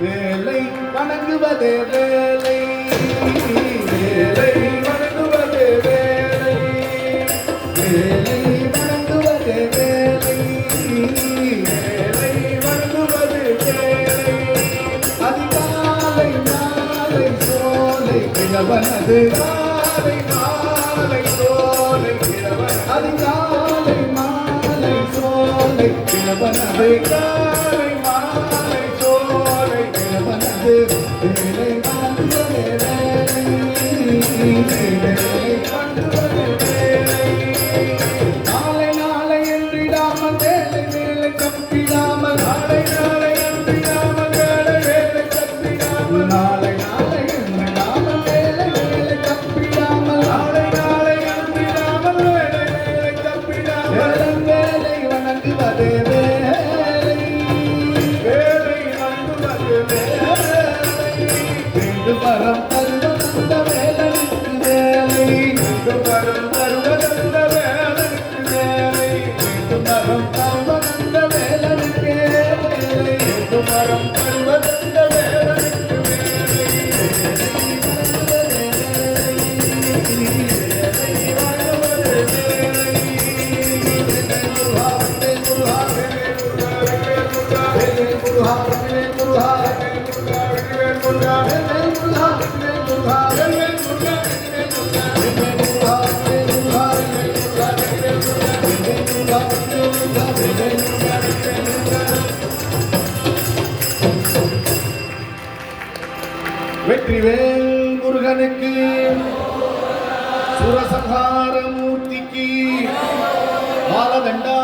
வேலை வணங்குவதே வேலை. வேலை வணங்குவதே வேலை. வேலை வணங்குவதே வேலை. வேலை வேலை. அதிகாலை மாலை சோலை கிழவனது காலை மாலை சோலை கிழவன் அதிகாலை மாலை சோலை கிழவனது வேலை வேலை. வேலை வணங்குவதே வேலை. வேண்டும் வரம் தருவதந்த வேலனுக்கு வேலை வேண்டும் வரம் தருவதந்த வேலனுக்கு வேலை. வேண்டும் தருவதந்த வேலனுக்கு வேலை தருவதந்த வேலனுக்கு வெற்றிவேல் முருகனுக்கு சுரசங்கார மூர்த்திக்கு பாலதண்டா